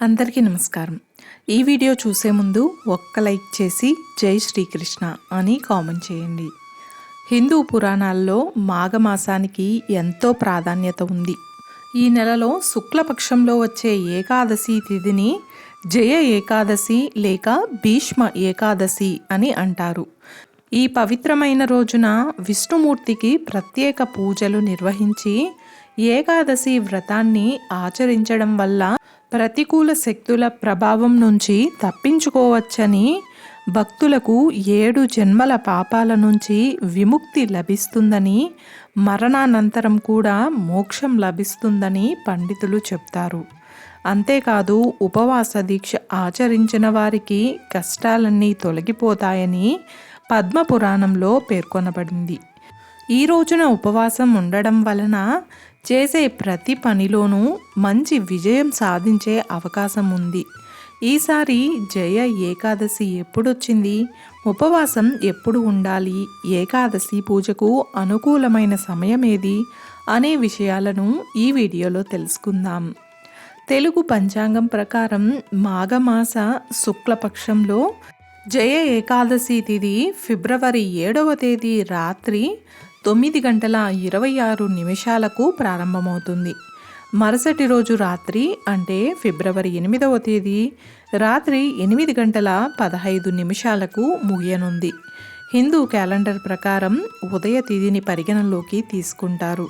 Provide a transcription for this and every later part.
అందరికీ నమస్కారం. ఈ వీడియో చూసే ముందు ఒక్క లైక్ చేసి జై శ్రీకృష్ణ అని కామెంట్ చేయండి. హిందూ పురాణాల్లో మాఘమాసానికి ఎంతో ప్రాధాన్యత ఉంది. ఈ నెలలో శుక్లపక్షంలో వచ్చే ఏకాదశి తిథిని జయ ఏకాదశి లేక భీష్మ ఏకాదశి అని అంటారు. ఈ పవిత్రమైన రోజున విష్ణుమూర్తికి ప్రత్యేక పూజలు నిర్వహించి ఏకాదశి వ్రతాన్ని ఆచరించడం వల్ల ప్రతికూల శక్తుల ప్రభావం నుంచి తప్పించుకోవచ్చని భక్తులకు ఏడు జన్మల పాపాల నుంచి విముక్తి లభిస్తుందని మరణానంతరం కూడా మోక్షం లభిస్తుందని పండితులు చెప్తారు. అంతేకాదు ఉపవాస దీక్ష ఆచరించిన వారికి కష్టాలన్నీ తొలగిపోతాయని పద్మపురాణంలో పేర్కొనబడింది. ఈ రోజున ఉపవాసం ఉండడం వలన చేసే ప్రతి పనిలోనూ మంచి విజయం సాధించే అవకాశం ఉంది. ఈసారి జయ ఏకాదశి ఎప్పుడొచ్చింది? ఉపవాసం ఎప్పుడు ఉండాలి? ఏకాదశి పూజకు అనుకూలమైన సమయం ఏది అనే విషయాలను ఈ వీడియోలో తెలుసుకుందాం. తెలుగు పంచాంగం ప్రకారం మాఘమాస శుక్లపక్షంలో జయ ఏకాదశి తిథి ఫిబ్రవరి ఏడవ తేదీ రాత్రి తొమ్మిది గంటల ఇరవై ఆరు నిమిషాలకు ప్రారంభమవుతుంది. మరుసటి రోజు రాత్రి అంటే ఫిబ్రవరి ఎనిమిదవ తేదీ రాత్రి ఎనిమిది గంటల పదహైదు నిమిషాలకు ముగియనుంది. హిందూ క్యాలెండర్ ప్రకారం ఉదయ తిథిని పరిగణలోకి తీసుకుంటారు.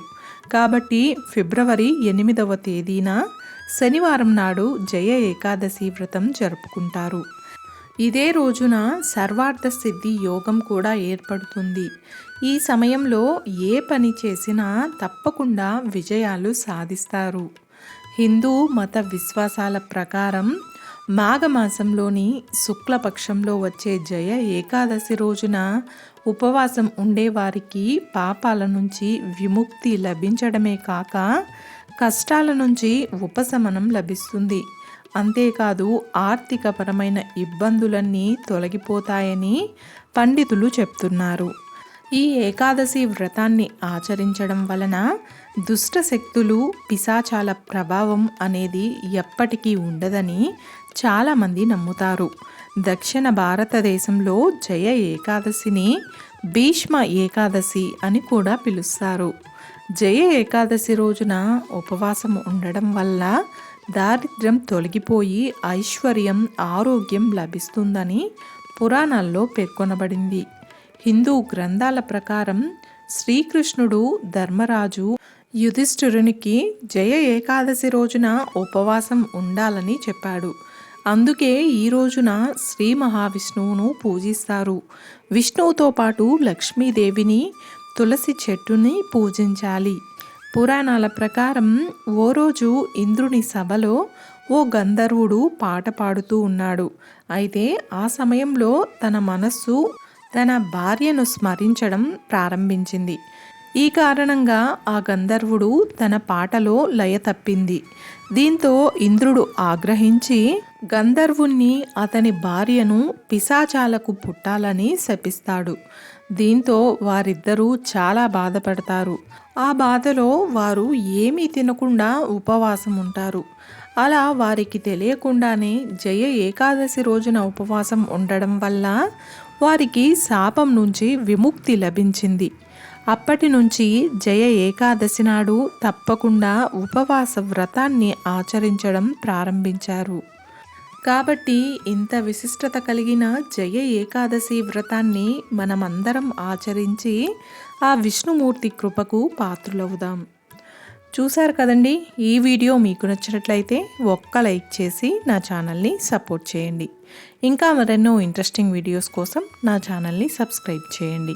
కాబట్టి ఫిబ్రవరి ఎనిమిదవ తేదీన శనివారం నాడు జయ ఏకాదశి వ్రతం జరుపుకుంటారు. ఇదే రోజున సర్వార్థ సిద్ధి యోగం కూడా ఏర్పడుతుంది. ఈ సమయంలో ఏ పని చేసినా తప్పకుండా విజయాలు సాధిస్తారు. హిందూ మత విశ్వాసాల ప్రకారం మాఘమాసంలోని శుక్లపక్షంలో వచ్చే జయ ఏకాదశి రోజున ఉపవాసం ఉండేవారికి పాపాల నుంచి విముక్తి లభించడమే కాక కష్టాల నుంచి ఉపశమనం లభిస్తుంది. అంతేకాదు ఆర్థికపరమైన ఇబ్బందులన్నీ తొలగిపోతాయని పండితులు చెప్తున్నారు. ఈ ఏకాదశి వ్రతాన్ని ఆచరించడం వలన దుష్ట శక్తులు పిశాచాల ప్రభావం అనేది ఎప్పటికీ ఉండదని చాలామంది నమ్ముతారు. దక్షిణ భారతదేశంలో జయ ఏకాదశిని భీష్మ ఏకాదశి అని కూడా పిలుస్తారు. జయ ఏకాదశి రోజున ఉపవాసం ఉండడం వల్ల దారిద్ర్యం తొలగిపోయి ఐశ్వర్యం ఆరోగ్యం లభిస్తుందని పురాణాల్లో పేర్కొనబడింది. హిందూ గ్రంథాల ప్రకారం శ్రీకృష్ణుడు ధర్మరాజు యుధిష్ఠిరునికి జయ ఏకాదశి రోజున ఉపవాసం ఉండాలని చెప్పాడు. అందుకే ఈ రోజున శ్రీ మహావిష్ణువును పూజిస్తారు. విష్ణువుతో పాటు లక్ష్మీదేవిని తులసి చెట్టుని పూజించాలి. పురాణాల ప్రకారం ఓ రోజు ఇంద్రుని సభలో ఓ గంధర్వుడు పాట పాడుతూ ఉన్నాడు. అయితే ఆ సమయంలో తన మనస్సు తన భార్యను స్మరించడం ప్రారంభించింది. ఈ కారణంగా ఆ గంధర్వుడు తన పాటలో లయ తప్పింది. దీంతో ఇంద్రుడు ఆగ్రహించి గంధర్వుణ్ణి అతని భార్యను పిశాచాలకు పుట్టాలని శపిస్తాడు. దీంతో వారిద్దరూ చాలా బాధపడతారు. ఆ బాధలో వారు ఏమీ తినకుండా ఉపవాసం ఉంటారు అలా వారికి తెలియకుండానే జయ ఏకాదశి రోజున ఉపవాసం ఉండడం వల్ల వారికి శాపం నుంచి విముక్తి లభించింది. అప్పటి నుంచి జయ ఏకాదశి నాడు తప్పకుండా ఉపవాస వ్రతాన్ని ఆచరించడం ప్రారంభించారు. కాబట్టి ఇంత విశిష్టత కలిగిన జయ ఏకాదశి వ్రతాన్ని మనమందరం ఆచరించి ఆ విష్ణుమూర్తి కృపకు పాత్రులవుదాం. చూశారు కదండి? ఈ వీడియో మీకు నచ్చినట్లయితే ఒక్క లైక్ చేసి నా ఛానల్ని సపోర్ట్ చేయండి. ఇంకా మరెన్నో ఇంట్రెస్టింగ్ వీడియోస్ కోసం నా ఛానల్ని సబ్స్క్రైబ్ చేయండి.